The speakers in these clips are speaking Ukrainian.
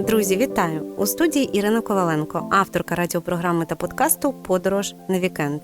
Друзі, вітаю! У студії Ірина Коваленко, авторка радіопрограми та подкасту Подорож на вікенд.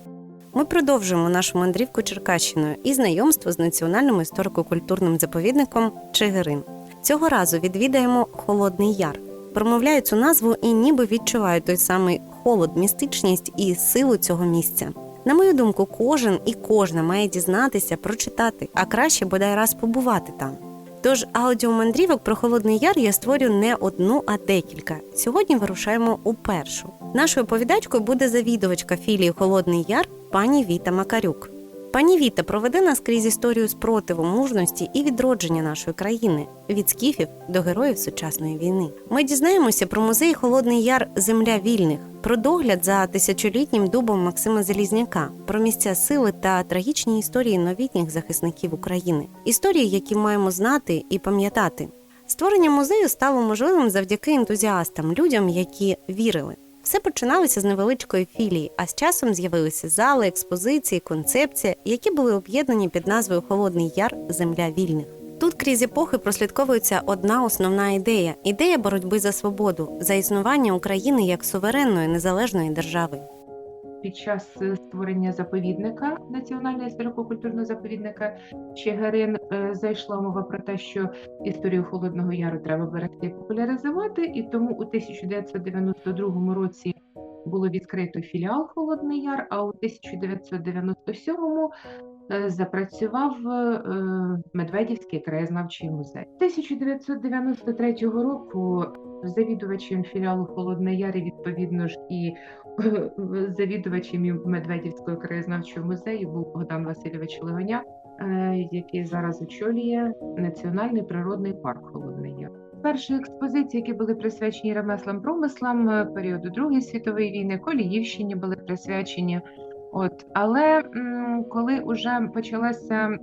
Ми продовжуємо нашу мандрівку Черкащиною і знайомство з національним історико-культурним заповідником Чигирин. Цього разу відвідаємо Холодний Яр. Промовляю цю назву і ніби відчуваю той самий холод, містичність і силу цього місця. На мою думку, кожен і кожна має дізнатися, прочитати, а краще бодай раз побувати там. Тож аудіомандрівок про Холодний Яр я створю не одну, а декілька. Сьогодні вирушаємо у першу. Нашою повідачкою буде завідувачка філії Холодний Яр пані Віта Макарюк. Пані Віта проведе нас крізь історію спротиву, мужності і відродження нашої країни від скіфів до героїв сучасної війни. Ми дізнаємося про музей Холодний Яр Земля вільних, про догляд за тисячолітнім дубом Максима Залізняка, про місця сили та трагічні історії новітніх захисників України, історії, які маємо знати і пам'ятати. Створення музею стало можливим завдяки ентузіастам, людям, які вірили. Все починалося з невеличкої філії, а з часом з'явилися зали, експозиції, концепція, які були об'єднані під назвою Холодний Яр Земля вільних. Тут крізь епохи прослідковується одна основна ідея ідея боротьби за свободу, за існування України як суверенної незалежної держави. Під час е, створення заповідника національного історико-культурного заповідника Чигирин е, зайшла мова про те, що історію Холодного Яру треба берегти і популяризувати, і тому у 1992 році було відкрито філіал Холодний Яр, а у 1997 е, запрацював е, Медведівський краєзнавчий музей. 1993 року завідувачем філіалу Холодний Яр і відповідно ж і завідувачем Медведівського краєзнавчого музею був Богдан Васильович Легоняк, е, який зараз очолює Національний природний парк Холодний Яр. Перші експозиції, які були присвячені ремеслам промислам е, періоду Другої світової війни, Коліївщині були присвячені. От, але коли вже почалася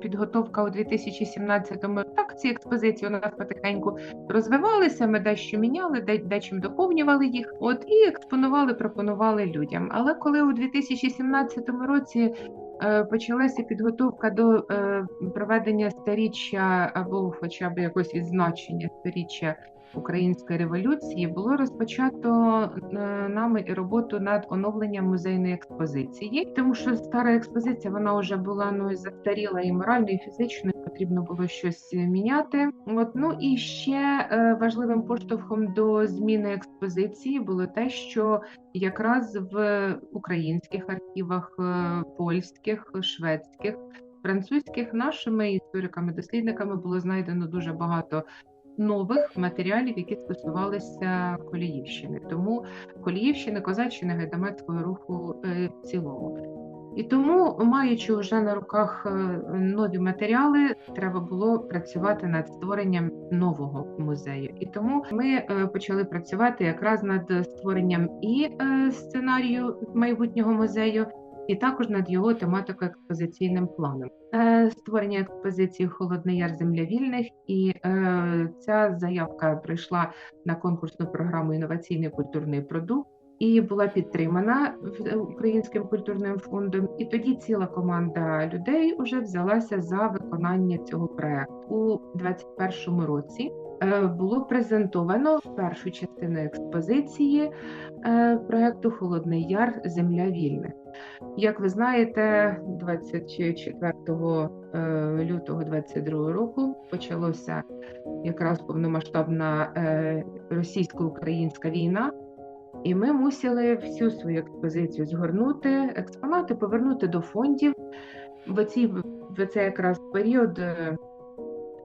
підготовка у 2017-му, так ці експозиції у нас потихеньку розвивалися, ми дещо міняли, де, дечим доповнювали їх. От і експонували, пропонували людям. Але коли у 2017 році е, почалася підготовка до е, проведення сторіччя або, хоча б якось відзначення сторіччя Української революції, було розпочато е, нами роботу над оновленням музейної експозиції, тому що стара експозиція вона вже була ну застаріла і морально, і фізично і потрібно було щось міняти. От ну і ще е, важливим поштовхом до зміни експозиції було те, що якраз в українських архівах, е, польських, шведських, французьких нашими істориками, дослідниками було знайдено дуже багато. Нових матеріалів, які стосувалися Коліївщини, тому Коліївщини, Козаччини, Гайдамацького руху е, в цілому. І тому, маючи вже на руках е, нові матеріали, треба було працювати над створенням нового музею. І тому ми е, почали працювати якраз над створенням і сценарію майбутнього музею, і також над його тематико-експозиційним планом. Е, Створення експозиції Холодний Яр Земля вільних, і е, ця заявка прийшла на конкурсну програму інноваційний культурний продукт і була підтримана в- Українським культурним фондом. І тоді ціла команда людей вже взялася за виконання цього проекту у 2021 році. Е, Було презентовано першу частину експозиції е, проекту Холодний Яр Земля вільних. Як ви знаєте, 24 е, лютого 22 року почалося якраз повномасштабна російсько-українська війна, і ми мусили всю свою експозицію згорнути, експонати повернути до фондів. В, ці, в цей якраз період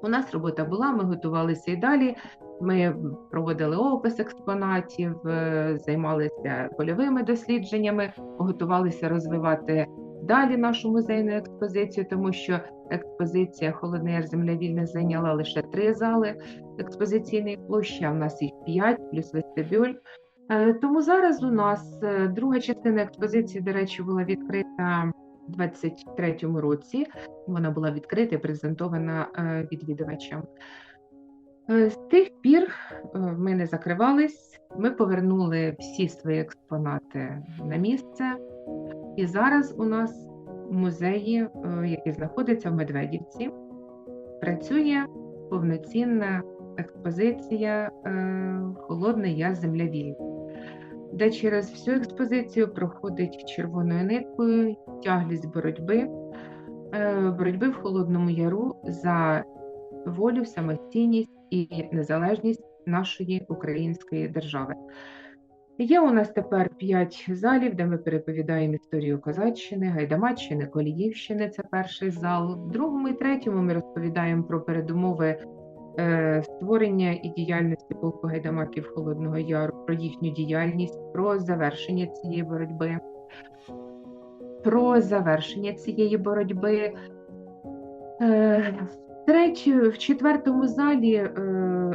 у нас робота була, ми готувалися і далі. Ми проводили опис експонатів, е, займалися польовими дослідженнями, готувалися розвивати далі нашу музейну експозицію, тому що експозиція Холодний Яр Земля зайняла лише три зали експозиційної площі, а в нас їх п'ять, плюс вестибюль. Е, Тому зараз у нас е, друга частина експозиції, до речі, була відкрита у 23-му році. Вона була відкрита і презентована е, відвідувачам. Е, З тих пір е, ми не закривались, ми повернули всі свої експонати на місце, і зараз у нас в музеї, який знаходиться в Медведівці, працює повноцінна експозиція Холодний яр земля вільна, де через всю експозицію проходить червоною ниткою тяглість боротьби, е, боротьби в Холодному Яру за волю, самостійність і незалежність нашої української держави. Є у нас тепер п'ять залів, де ми переповідаємо історію Козаччини, Гайдамаччини, Коліївщини. Це перший зал. В другому і третьому ми розповідаємо про передумови створення і діяльності полку гайдамаків Холодного Яру, про їхню діяльність, про завершення цієї боротьби, про завершення цієї боротьби. Е, в третій, в четвертому залі е,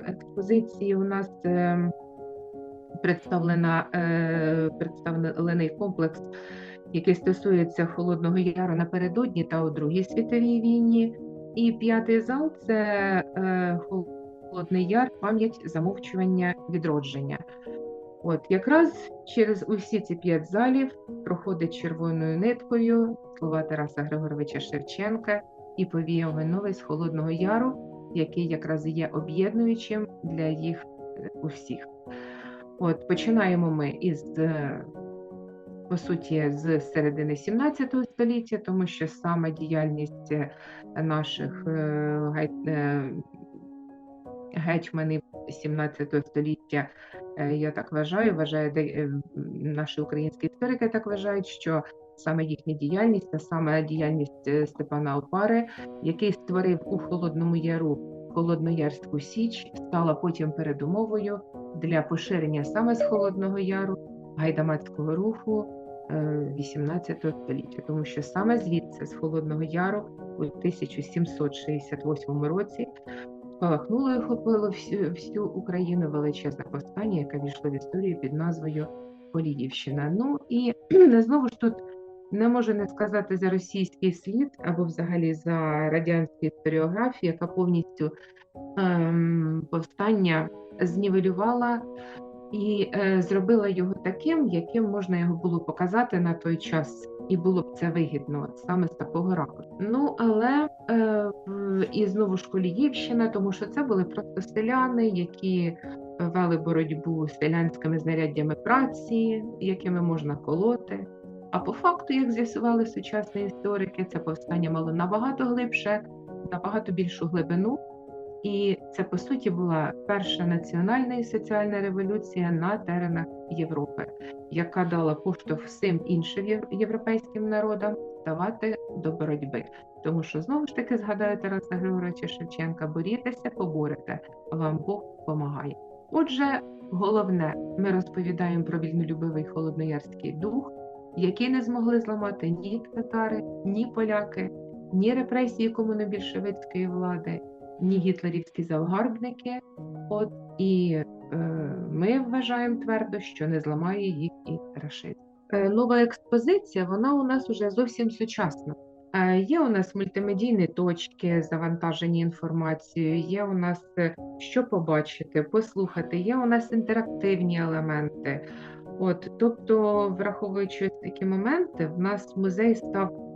експозиції у нас. Е, представлена е, представлений комплекс, який стосується Холодного Яру напередодні та у Другій світовій війні. І п'ятий зал це е, Холодний Яр, пам'ять замовчування відродження. От якраз через усі ці п'ять залів проходить червоною ниткою слова Тараса Григоровича Шевченка і повіяв минулий з Холодного Яру, який якраз є об'єднуючим для їх е, усіх. От починаємо ми із, е, по суті, з середини 17 століття, тому що саме діяльність е, наших е, е, гетьманів 17 століття, я так вважаю, е, наші українські історики так вважають, що саме їхня діяльність, та саме діяльність Степана Опари, який створив у Холодному Яру Холодноярську Січ, стала потім передумовою для поширення саме з Холодного Яру гайдамацького руху е, 18 століття, тому що саме звідси, з Холодного Яру, у 1768 році спалахнуло і охопило всю, всю Україну величезне повстання, яке війшло в історію під назвою Поліївщина. Ну і знову ж тут не можу не сказати за російський слід або взагалі за радянську історіографію, яка повністю ем, повстання знівелювала і е, зробила його таким, яким можна його було показати на той час, і було б це вигідно саме з такого ракурсу. Ну але е, і знову ж Коліївщина, тому що це були просто селяни, які вели боротьбу з селянськими знаряддями праці, якими можна колоти. А по факту, як з'ясували сучасні історики, це повстання мало набагато глибше, набагато більшу глибину. І це по суті була перша національна і соціальна революція на теренах Європи, яка дала поштовх всім іншим європейським народам ставати до боротьби. Тому що знову ж таки згадаю Тараса Григоровича Шевченка: борітеся, поборете, вам Бог допомагає. Отже, головне, ми розповідаємо про вільнолюбивий холодноярський дух, який не змогли зламати ні татари, ні поляки, ні репресії комунобільшовицької влади, ні гітлерівські завгарбники. От і е, ми вважаємо твердо, що не зламає їх і рашизм. Е, нова експозиція, вона у нас уже зовсім сучасна. Е, Є у нас мультимедійні точки, завантажені інформацією, є у нас е, що побачити, послухати, є у нас інтерактивні елементи. От, тобто, враховуючи такі моменти, в нас музей став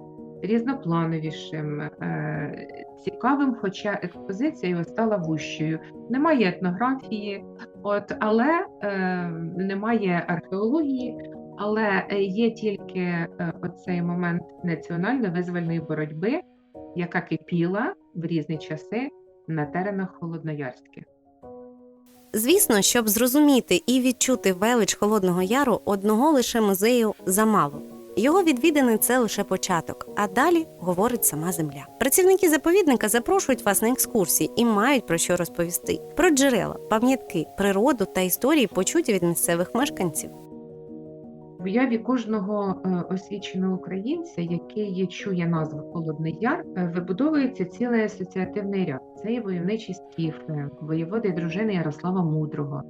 різноплановішим, е, цікавим, хоча експозиція його стала вущою. Немає етнографії, от, але е, немає археології, але є тільки е, оцей момент національно-визвольної боротьби, яка кипіла в різні часи на теренах Холодноярських. Звісно, щоб зрозуміти і відчути велич Холодного Яру, одного лише музею замало. Його відвідини це лише початок, а далі говорить сама земля. Працівники заповідника запрошують вас на екскурсії і мають про що розповісти: про джерела, пам'ятки, природу та історії, почуті від місцевих мешканців. В уяві кожного е, освіченого українця, який чує назву Холодний Яр, е, вибудовується цілий асоціативний ряд. Це і войовничі скіфи, воєводи і дружини Ярослава Мудрого,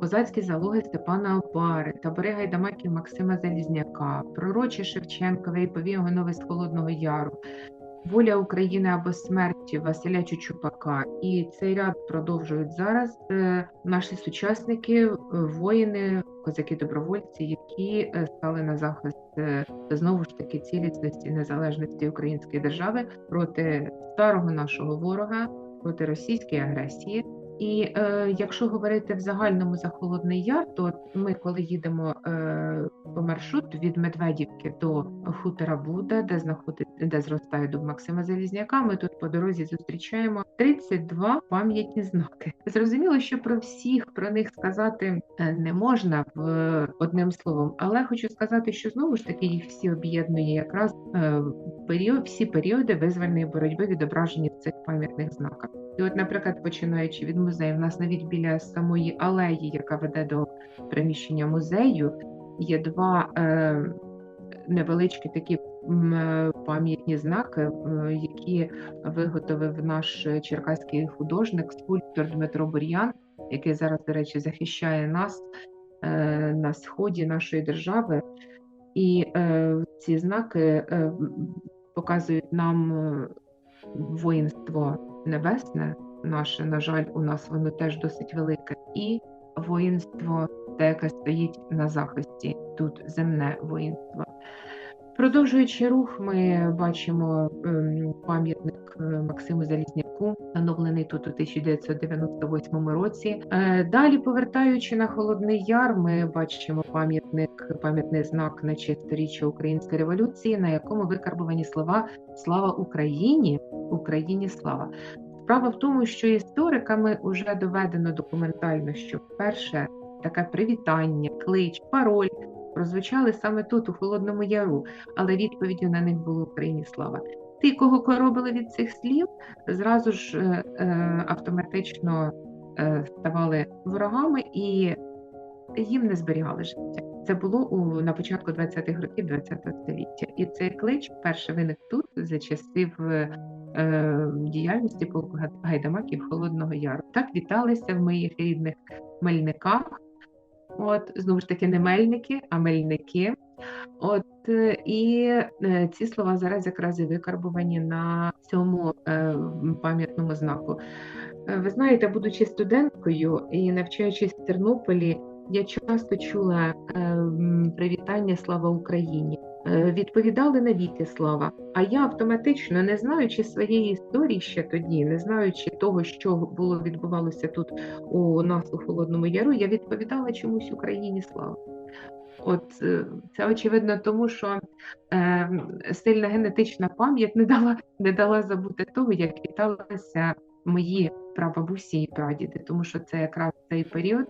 козацькі залоги Степана Опари, табори гайдамаків Максима Залізняка, пророчі Шевченкове і повіяв новий з Холодного Яру, Воля України або смерть Василя Чучупака. І цей ряд продовжують зараз е, наші сучасники, е, воїни, козаки-добровольці, які е, стали на захист знову ж таки цілісності незалежності української держави проти старого нашого ворога, проти російської агресії. І е, якщо говорити в загальному за Холодний Яр, то ми, коли їдемо е, по маршруту від Медведівки до хутора Буда, де знаходиться, де зростає дуб Максима Залізняка, ми тут по дорозі зустрічаємо 32 пам'ятні знаки. Зрозуміло, що про всіх про них сказати е, не можна в одним словом, але хочу сказати, що знову ж таки їх всі об'єднує якраз е, період, всі періоди визвольної боротьби відображені цих пам'ятних знаках. І от, наприклад, починаючи від музею, в нас навіть біля самої алеї, яка веде до приміщення музею, є два е, невеличкі такі е, пам'ятні знаки, які виготовив наш черкаський художник, скульптор Дмитро Бур'ян, який зараз, до речі, захищає нас е, на сході нашої держави. І е, ці знаки е, показують нам воїнство небесне наше, на жаль, у нас воно теж досить велике, і воїнство, те, яке стоїть на захисті, тут земне воїнство. Продовжуючи рух, ми бачимо ем, пам'ятник е, Максиму Залізняку, встановлений тут у 1998 році. Е, Далі, повертаючи на Холодний Яр, ми бачимо пам'ятник, пам'ятний знак на честь сторіччя Української революції, на якому викарбовані слова Слава Україні! Україні слава! Справа в тому, що істориками вже доведено документально, що вперше таке привітання, клич, пароль прозвучали саме тут, у Холодному Яру, але відповіддю на них було Україні слава. Ті, кого коробили від цих слів, зразу ж е, е, автоматично е, ставали ворогами і їм не зберігали життя. Це було у на початку 20-х років ХХ століття. І цей клич вперше виник тут за часів е, е, діяльності полку гайдамаків Холодного Яру. Так віталися в моїх рідних мельниках. От знову ж таки, не мельники, а мельники. От е, і е, ці слова зараз якраз і викарбовані на цьому е, пам'ятному знаку. Ви знаєте, будучи студенткою і навчаючись в Тернополі, я часто чула привітання Слава Україні. Е, Відповідали навіки слава. А я автоматично, не знаючи своєї історії ще тоді, не знаючи того, що було відбувалося тут у нас у Холодному Яру, я відповідала чомусь Україні слава. От е, це очевидно, тому що е, сильна генетична пам'ять не дала, не дала забути того, як віталися мої прабабусі і прадіди, тому що це якраз цей період,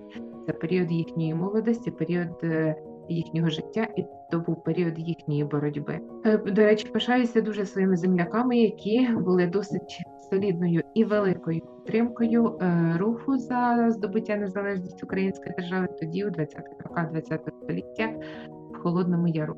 це період їхньої молодості, період е, їхнього життя, і то був період їхньої боротьби. Е, До речі, пишаюся дуже своїми земляками, які були досить солідною і великою підтримкою е, руху за здобуття незалежності української держави тоді, у 20-х роках ХХ століття, в Холодному Яру.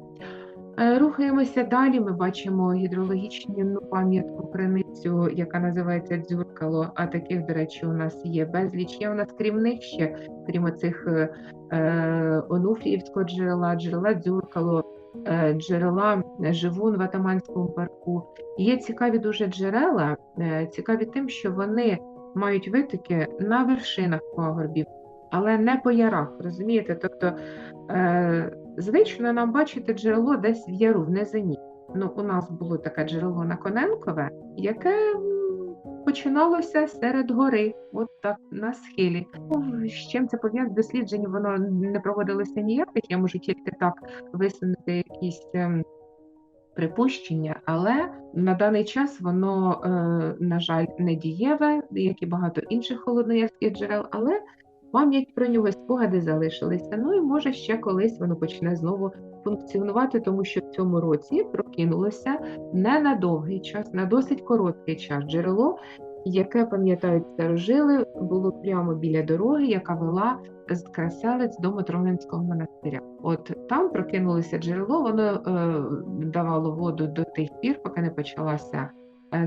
Е, Рухаємося далі. Ми бачимо гідрологічну пам'ятку криницю, яка називається дзюркало. А таких, до речі, у нас є безліч. Є у нас крім них ще, крім оцих е, е, Онуфріївського джерела, джерела дзюркало, е, джерела Живун в Атаманському парку. Є цікаві дуже джерела, е, цікаві тим, що вони мають витоки на вершинах пагорбів, але не по ярах. Розумієте? Тобто е, звично нам бачити джерело десь в яру, в низині. Ну, у нас було таке джерело на Коненкове, яке починалося серед гори, от так на схилі. Ну, З чим це пов'язано? Досліджень воно не проводилося ніяких. Я можу тільки так висунути якісь. ем, Припущення, але на даний час воно, е, на жаль, не дієве, як і багато інших холодноярських джерел, але пам'ять про нього спогади залишилися. Ну і може ще колись воно почне знову функціонувати, тому що в цьому році прокинулося не на довгий час, на досить короткий час джерело, яке пам'ятають старожили, було прямо біля дороги, яка вела з Краселець до Матронинського монастиря. От там прокинулося джерело, воно е, давало воду до тих пір, поки не почалася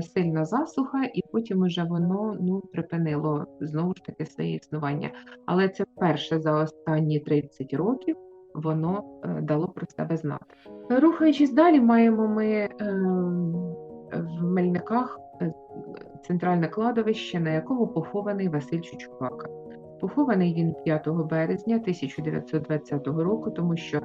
сильна засуха, і потім уже воно ну припинило знову ж таки своє існування. Але це вперше за останні 30 років воно е, дало про себе знати. Рухаючись далі, маємо ми е, в Мельниках е, центральне кладовище, на якому похований Василь Чучупака. Похований він 5 березня 1920 року, тому що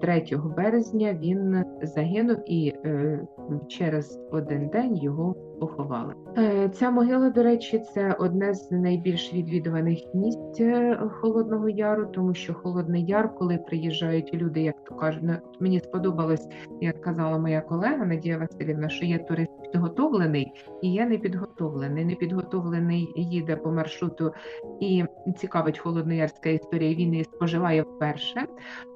3 березня він загинув і е, через один день його поховали. Е, Ця могила, до речі, це одне з найбільш відвідуваних місць е, Холодного Яру, тому що Холодний Яр, коли приїжджають люди, як то кажуть, ну, мені сподобалось, як казала моя колега Надія Васильівна, що є турист підготовлений і я не підготовлений. Не підготовлений їде по маршруту і цікавить холодноярська історія. Він її споживає вперше,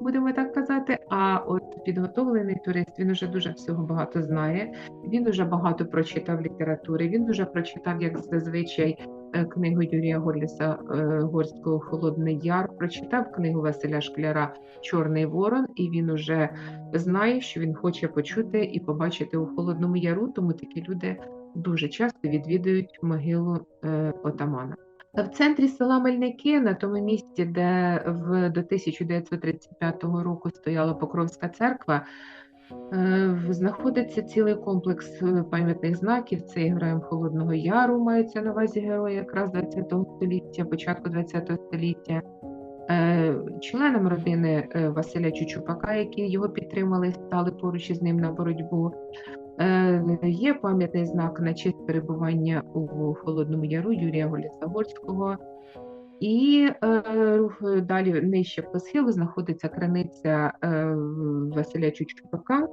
будемо так казати. А от підготовлений турист він уже дуже всього багато знає. Він уже багато прочитав літератури. Він уже прочитав, як зазвичай, книгу Юрія Горліса е, Горського Холодний Яр, прочитав книгу Василя Шкляра Чорний Ворон, і він уже знає, що він хоче почути і побачити у Холодному Яру, тому такі люди дуже часто відвідують могилу е, отамана. В центрі села Мельники, на тому місці, де в, до 1935 року стояла Покровська церква, е, знаходиться цілий комплекс е, пам'ятних знаків. Це і героям Холодного Яру, маються на увазі герої якраз 20 століття, початку 20 століття. Е, Членам родини е, Василя Чучупака, які його підтримали, стали поруч із ним на боротьбу. Е, Є пам'ятний знак на честь перебування у Холодному Яру Юрія Голіцагорського. І е, рух- далі нижче по схилу знаходиться криниця е, Василя Чучупака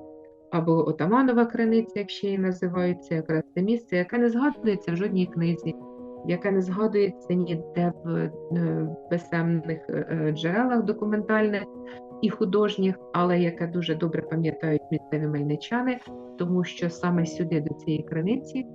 або Отаманова криниця, як ще її називається, якраз це місце, яке не згадується в жодній книзі, яке не згадується ніде в е, писемних е, джерелах документальних і художніх, але яке дуже добре пам'ятають місцеві мельничани, тому що саме сюди, до цієї криниці,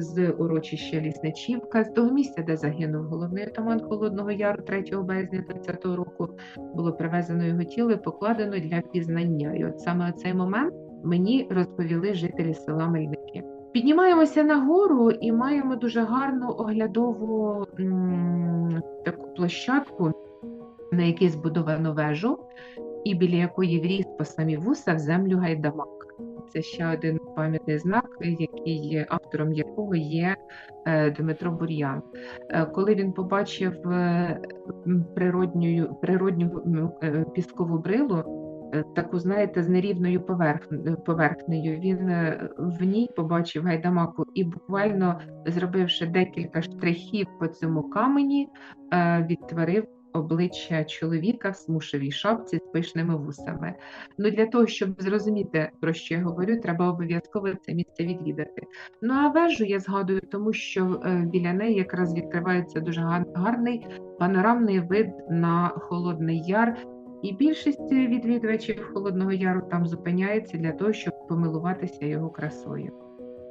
з урочища Лісничівка, з того місця, де загинув головний отаман Холодного Яру 3 березня 20-го року, було привезено його тіло і покладено для пізнання. І от саме цей момент мені розповіли жителі села Мельники. Піднімаємося на гору і маємо дуже гарну оглядову м, таку площадку, на якій збудовано вежу, і біля якої вріс по самі вуса в землю гайдамак. Це ще один пам'ятний знак, який автором якого є е, Дмитро Бур'ян. Е, Коли він побачив е, природню, природню піскову брилу, таку, знаєте, з нерівною поверх- поверхнею, він в ній побачив гайдамаку і буквально зробивши декілька штрихів по цьому камені, відтворив обличчя чоловіка в смушевій шапці з пишними вусами. Ну для того, щоб зрозуміти, про що я говорю, треба обов'язково це місце відвідати. Ну а вежу я згадую, тому що е, біля неї якраз відкривається дуже гарний панорамний вид на Холодний Яр. І більшість відвідувачів Холодного Яру там зупиняється для того, щоб помилуватися його красою.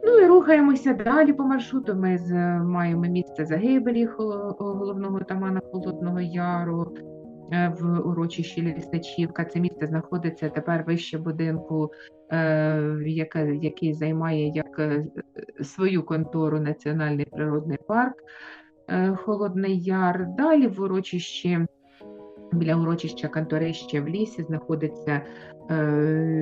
Ну і рухаємося далі по маршруту. Ми з, маємо місце загибелі головного тамана Холодного Яру е, в урочищі Лісничівка. Це місце знаходиться тепер вище будинку, е, який займає як е, свою контору Національний природний парк е, Холодний Яр. Далі в урочищі. Біля урочища Канторище в лісі знаходиться е,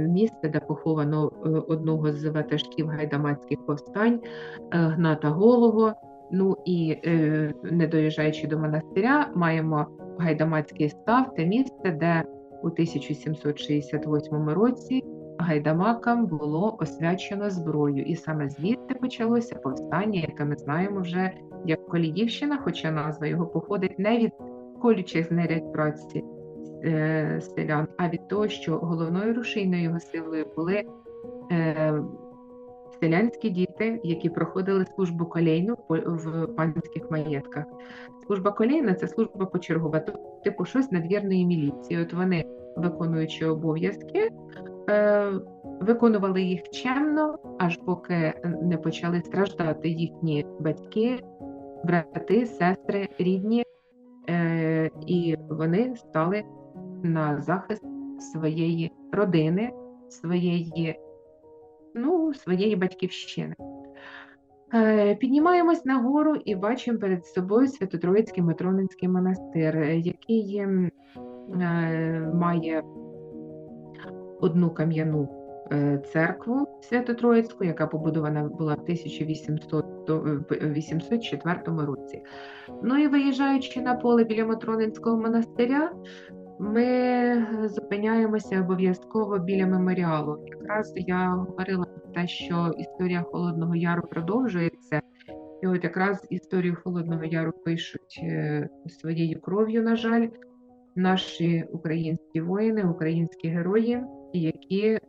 місце, де поховано е, одного з ватажків гайдамацьких повстань е, Гната Голого. Ну і е, не доїжджаючи до монастиря, маємо гайдамацький став, те місце, де у 1768 році гайдамакам було освячено зброю, і саме звідти почалося повстання, яке ми знаємо вже як Коліївщина, хоча назва його походить не від колючих знарядь праці е, селян, а від того, що головною рушійною його силою були е, селянські діти, які проходили службу колейну в панських маєтках. Служба колейна це служба почергова, типу щось надвірної міліції. От вони, виконуючи обов'язки, е, виконували їх чемно, аж поки не почали страждати їхні батьки, брати, сестри, рідні, е, і вони стали на захист своєї родини, своєї, ну, своєї батьківщини. Е, Піднімаємось нагору і бачимо перед собою Свято-Троїцький Матронинський монастир, який е, має одну кам'яну е, церкву Свято-Троїцьку, яка побудована була в 1804 році. Ну і виїжджаючи на поле біля Матронинського монастиря, ми зупиняємося обов'язково біля меморіалу. Якраз я говорила про те, що історія Холодного Яру продовжується. І от якраз історію Холодного Яру пишуть е, своєю кров'ю, на жаль, наші українські воїни, українські герої, які е,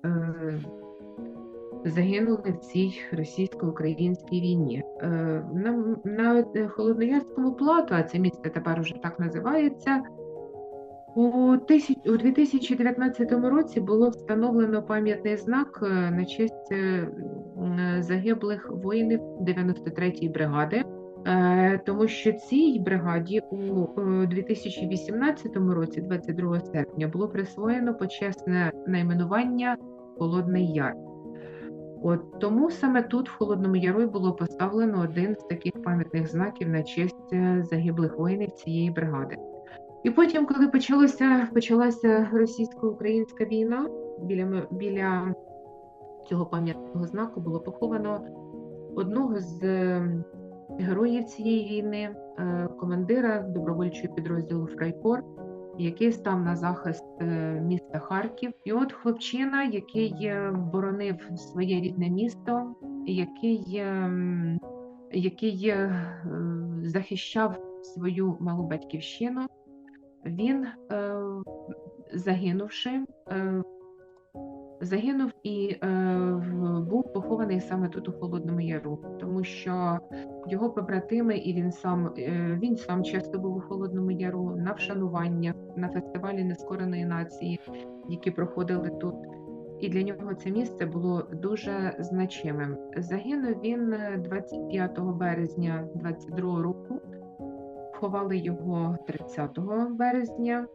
загинули в цій російсько-українській війні. Е, на, на Холодноярському плато, а це місце тепер уже так називається. У, 2019 році було встановлено пам'ятний знак е, на честь е, загиблих воїнів 93-ї бригади, Е, тому що цій бригаді у е, 2018 році, 22 серпня, було присвоєно почесне найменування Холодний Яр. От тому саме тут, в Холодному Яру, було поставлено один з таких пам'ятних знаків на честь е, загиблих воїнів цієї бригади. І потім, коли почалося, почалася російсько-українська війна, біля, біля цього пам'ятного знаку було поховано одного з е, героїв цієї війни, е, командира добровольчого підрозділу Фрайкор, який став на захист е, міста Харків. І от хлопчина, який е, боронив своє рідне місто, який, ем, який захищав свою малу батьківщину, він, е, загинувши, е, загинув і е, був похований саме тут у Холодному Яру, тому що його побратими, і він сам він сам часто був у Холодному Яру на вшануваннях, на фестивалі нескореної нації, які проходили тут. І для нього це місце було дуже значимим. Загинув він е, 25 березня 22 року. Ховали його 30 березня.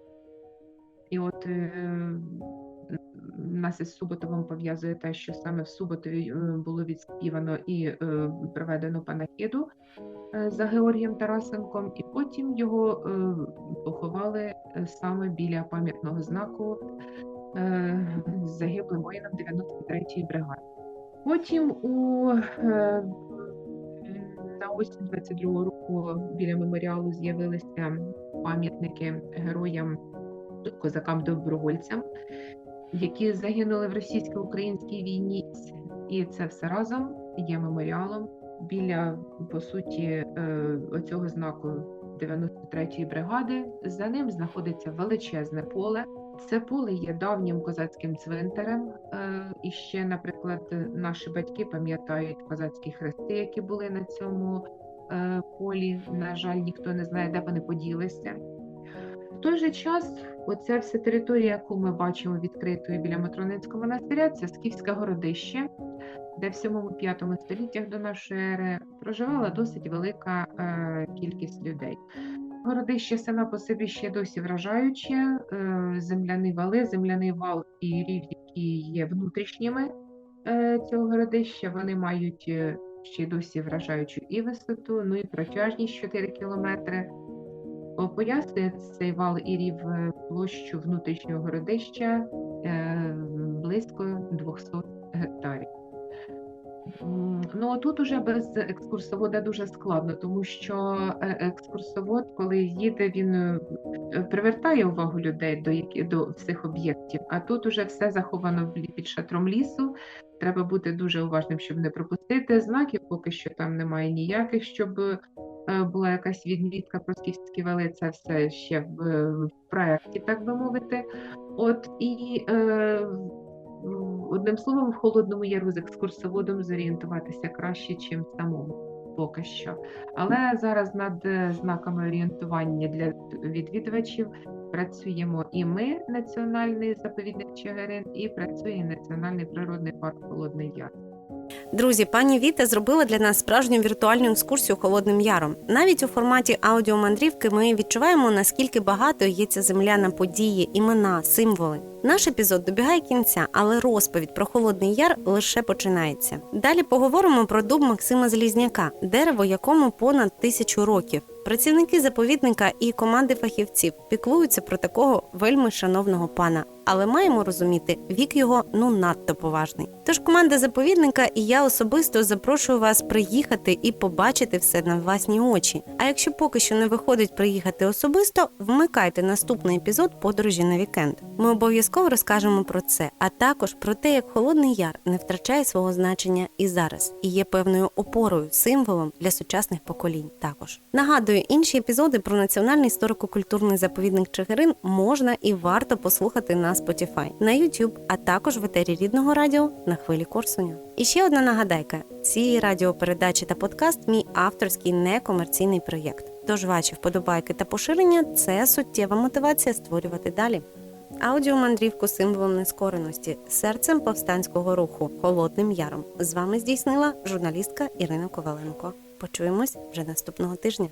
І от е, нас із Суботовим пов'язує те, що саме в Суботові е, було відспівано і е, проведено панахіду за Георгієм Тарасенком, і потім його поховали саме біля пам'ятного знаку загиблим воїном 93-ї бригади. Потім у осінь 22 року біля меморіалу з'явилися пам'ятники героям козакам-добровольцям, які загинули в російсько-українській війні. І це все разом є меморіалом біля, по суті, е, оцього знаку 93-ї бригади. За ним знаходиться величезне поле. Це поле є давнім козацьким цвинтарем. Е, І ще, наприклад, наші батьки пам'ятають козацькі хрести, які були на цьому е, полі. На жаль, ніхто не знає, де вони поділися. В той же час, оця вся територія, яку ми бачимо відкритою біля Матроницького монастиря, це Скіфське городище, де в 7-5 століттях до нашої ери проживала досить велика е, кількість людей. Городище саме по собі ще досі вражаюче. Земляні вали, земляний вал і рів, які є внутрішніми е, цього городища, вони мають е, ще досі вражаючу і висоту, ну і протяжність 4 кілометри. Пояснює цей вал і рів е, площу внутрішнього городища близько 200 гектарів. Ну, тут уже без екскурсовода дуже складно, тому що е, екскурсовод, коли їде, він е, привертає увагу людей до, до всіх об'єктів, а тут уже все заховано під шатром лісу. Треба бути дуже уважним, щоб не пропустити знаків, поки що там немає ніяких, щоб е, була якась відмітка про скіфські вали, це все ще в, проєкті, так би мовити. От і е, одним словом, в холодному яру з екскурсоводом зорієнтуватися краще, чим самому. Поки що. Але зараз над е, знаками орієнтування для відвідувачів працюємо і ми, Національний заповідник Чигирин, і працює Національний природний парк Холодний Яр. Друзі, пані Віта зробила для нас справжню віртуальну екскурсію Холодним Яром. Навіть у форматі аудіомандрівки ми відчуваємо, наскільки багато є ця земля на події, імена, символи. Наш епізод добігає кінця, але розповідь про Холодний Яр лише починається. Далі поговоримо про дуб Максима Залізняка, дерево якому понад тисячу років. Працівники заповідника і команди фахівців піклуються про такого вельми шановного пана. Але маємо розуміти, вік його ну надто поважний. Тож команда заповідника і я особисто запрошую вас приїхати і побачити все на власні очі. А якщо поки що не виходить приїхати особисто, вмикайте наступний епізод подорожі на вікенд. Ми обов'язково розкажемо про це, а також про те, як холодний яр не втрачає свого значення і зараз, і є певною опорою, символом для сучасних поколінь. Також нагадую, інші епізоди про національний історико-культурний заповідник Чигирин можна і варто послухати на Spotify, на YouTube, а також в етері рідного радіо на хвилі Корсуня. І ще одна нагадайка: ці радіопередачі та подкаст мій авторський некомерційний проєкт. Тож ваші вподобайки та поширення це суттєва мотивація створювати далі. Аудіомандрівку символом нескореності, серцем повстанського руху, холодним яром. З вами здійснила журналістка Ірина Коваленко. Почуємось вже наступного тижня.